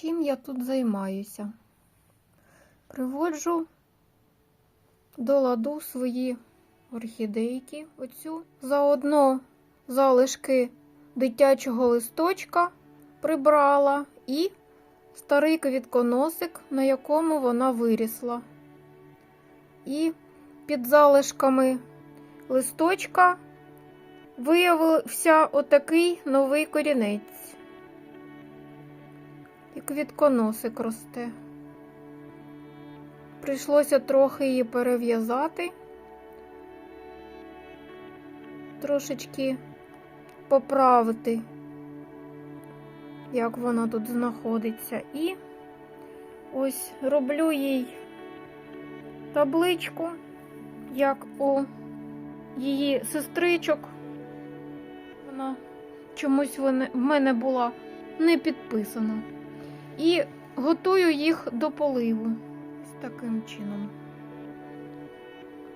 Чим я тут займаюся? Приводжу до ладу свої орхідейки. Оцю заодно залишки дитячого листочка прибрала і старий квітконосик, на якому вона вирісла. І під залишками листочка виявився отакий новий корінець. І квітконосик росте. Прийшлося трохи її перев'язати, трошечки поправити, як вона тут знаходиться. І ось роблю їй табличку, як у її сестричок. Вона чомусь в мене була не підписана. І готую їх до поливу. Ось таким чином.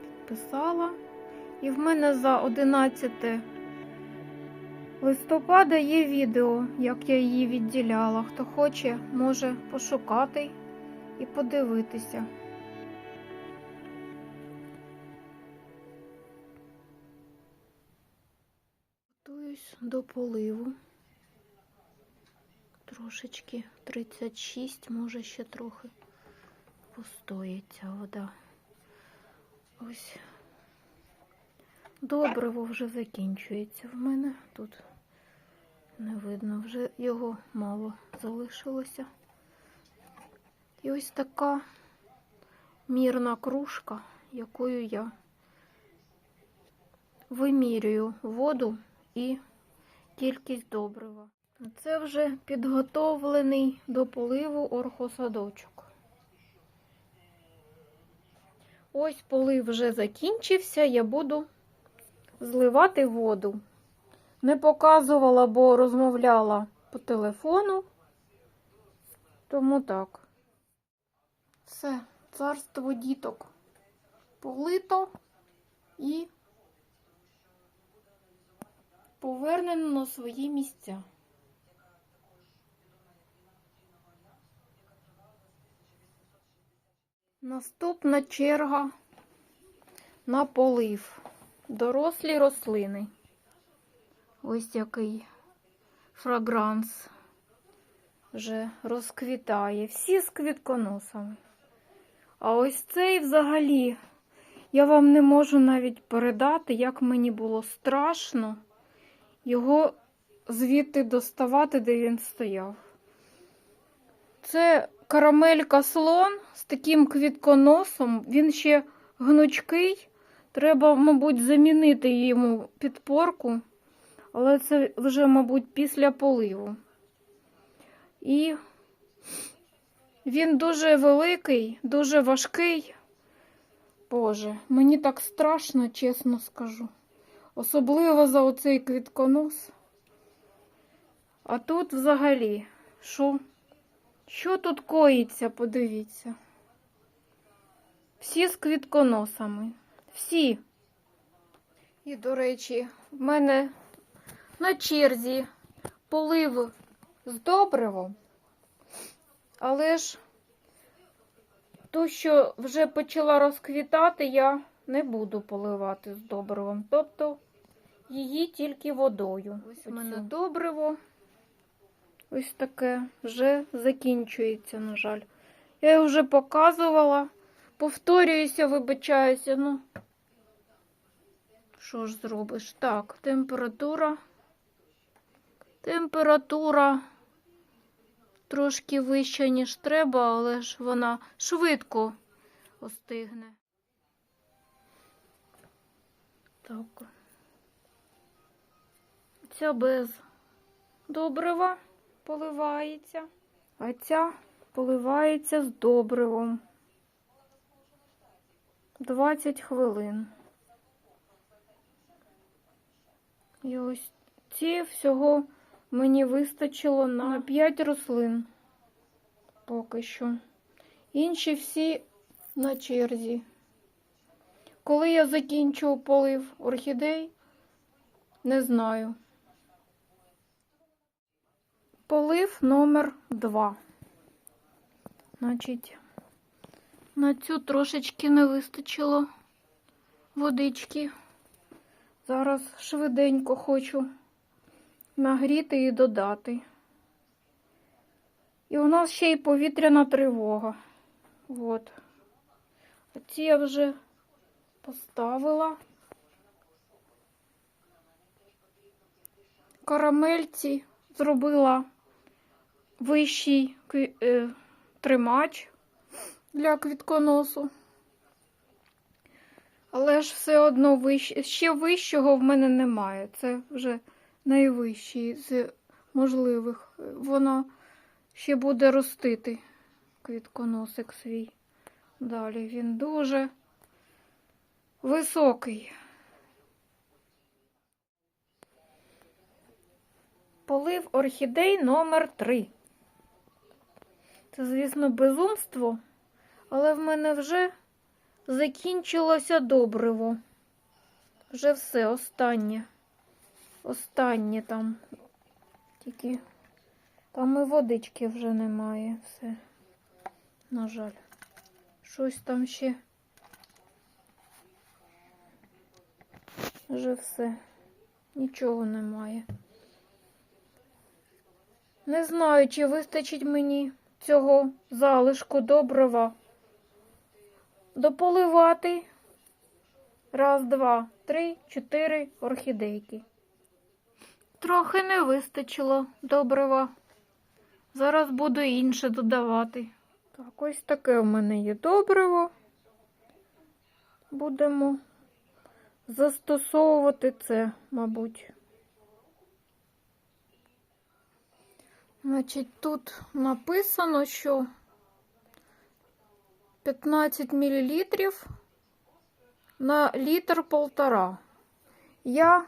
Підписала. І в мене за 11 листопада є відео, як я її відділяла. Хто хоче, може пошукати і подивитися. Готуюсь до поливу. Трошечки 36, може ще трохи постоїть ця вода. Ось добриво вже закінчується в мене. Тут не видно, вже його мало залишилося. І ось така мірна кружка, якою я вимірюю воду і кількість добрива. Це вже підготовлений до поливу орхосадочок. Ось полив вже закінчився, я буду зливати воду. Не показувала, бо розмовляла по телефону. Тому так. Все, царство діток полито і повернено на свої місця. Наступна черга на полив. Дорослі рослини. Ось який фрагранс вже розквітає. Всі з квітконосами. А ось цей взагалі, я вам не можу навіть передати, як мені було страшно його звідти доставати, де він стояв. Це карамелька слон з таким квітконосом. Він ще гнучкий. Треба, мабуть, замінити йому підпорку, але це вже, мабуть, після поливу. І він дуже великий, дуже важкий. Боже, мені так страшно, чесно скажу. Особливо за оцей квітконос. А тут взагалі, що? Що тут коїться, подивіться. Всі з квітконосами. Всі. І, до речі, в мене на черзі полив з добривом, але ж ту, що вже почала розквітати, я не буду поливати з добривом. Тобто її тільки водою. Ось у мене добриво. Ось таке вже закінчується, на жаль. Я вже показувала. Повторююся, вибачаюся, ну. Що ж зробиш? Так, температура. Температура трошки вища, ніж треба, але ж вона швидко остигне. Так. Ця без добрива поливається, а ця поливається з добривом. 20 хвилин. І ось ці всього мені вистачило на 5 рослин поки що. Інші всі на черзі. Коли я закінчу полив орхідей, не знаю. Полив номер 2. Значить, на цю трошечки не вистачило водички. Зараз швиденько хочу нагріти і додати. І у нас ще й повітряна тривога. От. Ці я вже поставила. Карамельці зробила вищий е, тримач для квітконосу. Але ж все одно вищ... ще вищого в мене немає. Це вже найвищий з можливих. Вона ще буде ростити квітконосик свій. Далі він дуже високий. Полив орхідей номер 3 Це, звісно, безумство, але в мене вже закінчилося добриво. Вже все, останнє. Останнє там. Тільки там і водички вже немає. Все. На жаль. Щось там ще. Вже все. Нічого немає. Не знаю, чи вистачить мені цього залишку добрива. Дополивати. Раз, два, три, чотири орхідейки. Трохи не вистачило добрива. Зараз буду інше додавати. Так, ось таке в мене є добриво. Будемо застосовувати це, мабуть. Значить, тут написано, що 15 мл на літр полтора. Я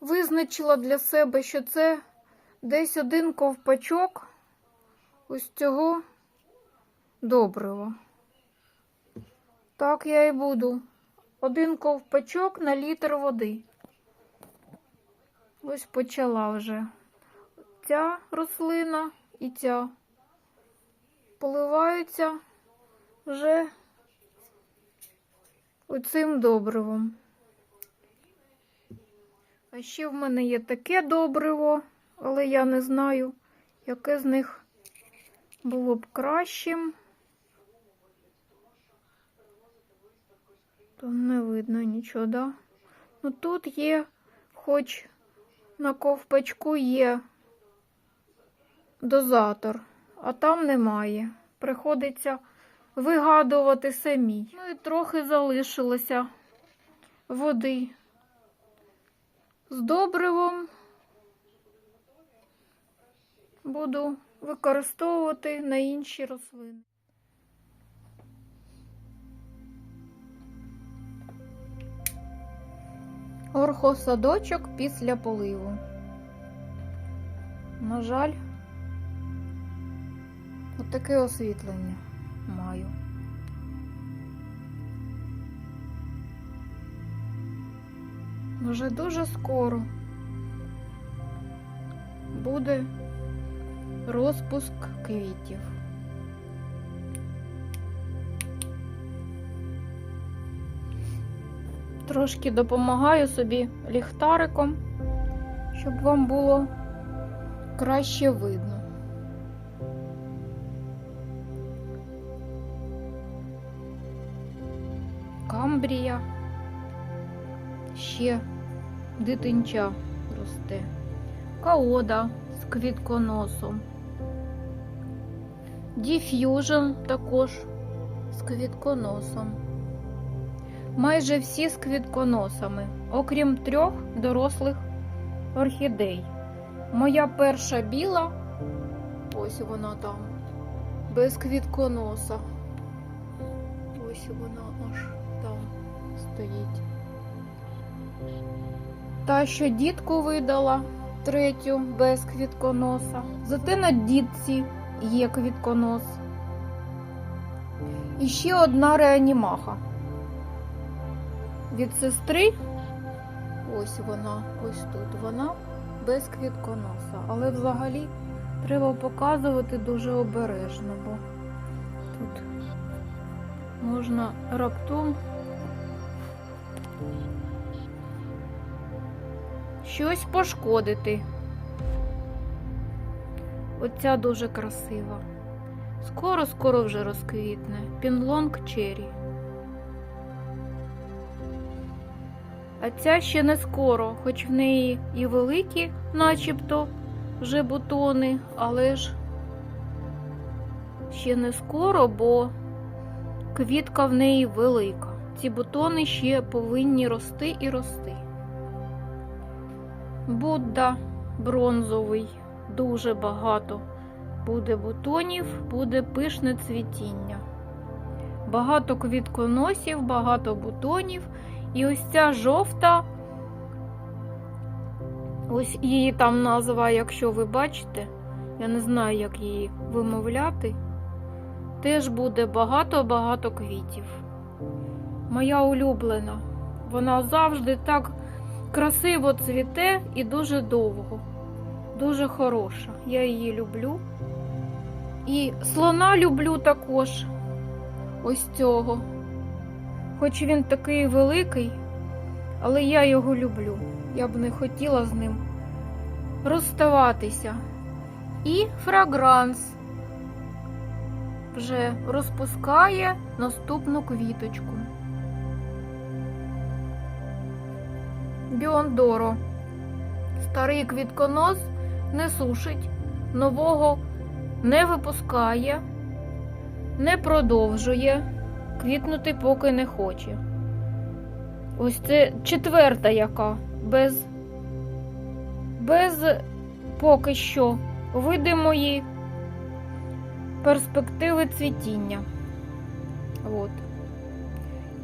визначила для себе, що це десь один ковпачок ось цього добрива. Так я і буду. Один ковпачок на літр води. Ось почала вже ця рослина і ця. Поливаються вже оцим добривом. А ще в мене є таке добриво, але я не знаю, яке з них було б кращим. То не видно нічого, да? Ну тут є, хоч на ковпачку є дозатор, а там немає. Приходиться вигадувати самі. Ну і трохи залишилося води з добривом. Буду використовувати на інші рослини. Орхосадочок після поливу. На жаль, отаке освітлення маю. Вже дуже скоро буде розпуск квітів. Трошки допомагаю собі ліхтариком, щоб вам було краще видно. Камбрія, ще дитинча росте, каода з квітконосом, діф'южн також з квітконосом. Майже всі з квітконосами, окрім трьох дорослих орхідей. Моя перша біла, ось вона там, без квітконоса. Ось вона аж там стоїть. Та, що дітку видала, третю без квітконоса. Зате на дітці є квітконос. І ще одна реанімаха. Від сестри, ось вона, ось тут вона без квітконоса. Але взагалі треба показувати дуже обережно, бо можна раптом щось пошкодити. Оця дуже красива. Скоро-скоро вже розквітне. Пінлонг Черрі. А ця ще не скоро, хоч в неї і великі, начебто, вже бутони, але ж ще не скоро, бо квітка в неї велика. Ці бутони ще повинні рости і рости. Будда бронзовий, дуже багато. Буде бутонів, буде пишне цвітіння. Багато квітконосів, багато бутонів. І ось ця жовта, ось її там назва, якщо ви бачите, я не знаю, як її вимовляти, теж буде багато-багато квітів. Моя улюблена. Вона завжди так красиво цвіте і дуже довго. Дуже хороша. Я її люблю. І слона люблю також ось цього. Хоч він такий великий, але я його люблю. Я б не хотіла з ним розставатися. І фрагранс вже розпускає наступну квіточку. Біондоро. Старий квітконос не сушить, нового не випускає, не продовжує, квітнути поки не хоче. Ось це четверта яка, без, без поки що видимої перспективи цвітіння. От.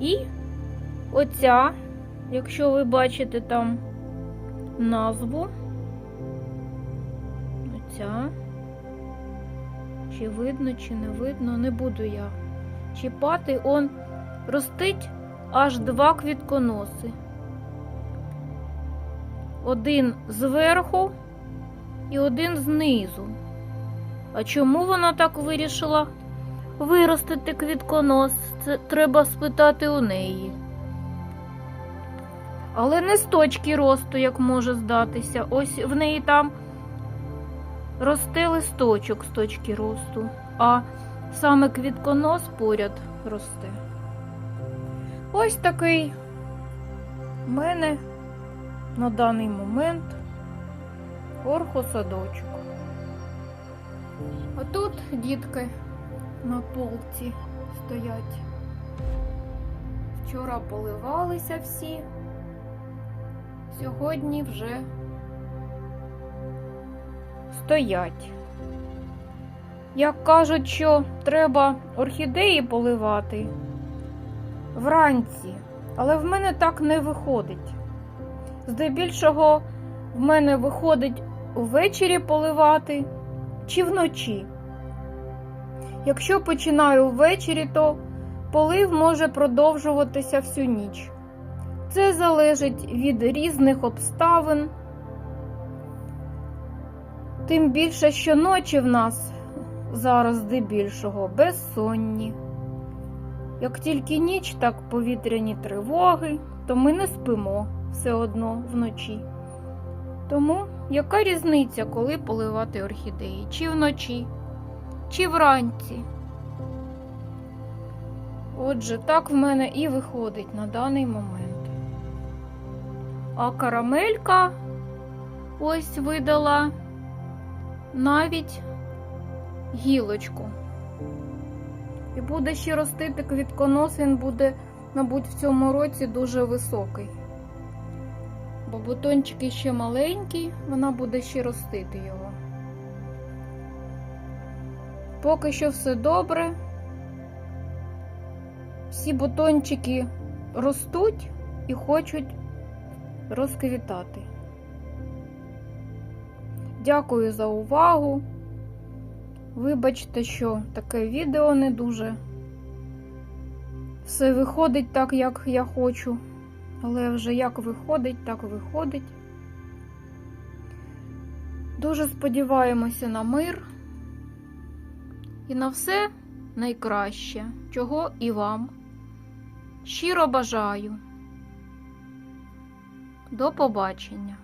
І оця, якщо ви бачите там назву, оця, чи видно, чи не видно, не буду я чіпати, он ростить аж два квітконоси. Один зверху і один знизу. А чому вона так вирішила виростити квітконос? Це треба спитати у неї. Але не з точки росту, як може здатися. Ось в неї там росте листочок з точки росту, а саме квітконос поряд росте. Ось такий в мене на даний момент орхосадочок. А тут дітки на полці стоять. Вчора поливалися всі, сьогодні вже стоять. Як кажуть, що треба орхідеї поливати вранці, але в мене так не виходить. Здебільшого в мене виходить ввечері поливати чи вночі. Якщо починаю ввечері, то полив може продовжуватися всю ніч. Це залежить від різних обставин. Тим більше, що ночі в нас зараз здебільшого безсонні. Як тільки ніч, так повітряні тривоги, то ми не спимо все одно вночі. Тому яка різниця, коли поливати орхідеї? Чи вночі, чи вранці? Отже, так в мене і виходить на даний момент. А карамелька ось видала навіть гілочку. І буде ще ростити квітконос, він буде, мабуть, в цьому році дуже високий. Бо бутончики ще маленькі, вона буде ще ростити його. Поки що все добре. Всі бутончики ростуть і хочуть розквітати. Дякую за увагу. Вибачте, що таке відео не дуже. Все виходить так, як я хочу. Але вже як виходить, так виходить. Дуже сподіваємося на мир і на все найкраще, чого і вам. Щиро бажаю. До побачення.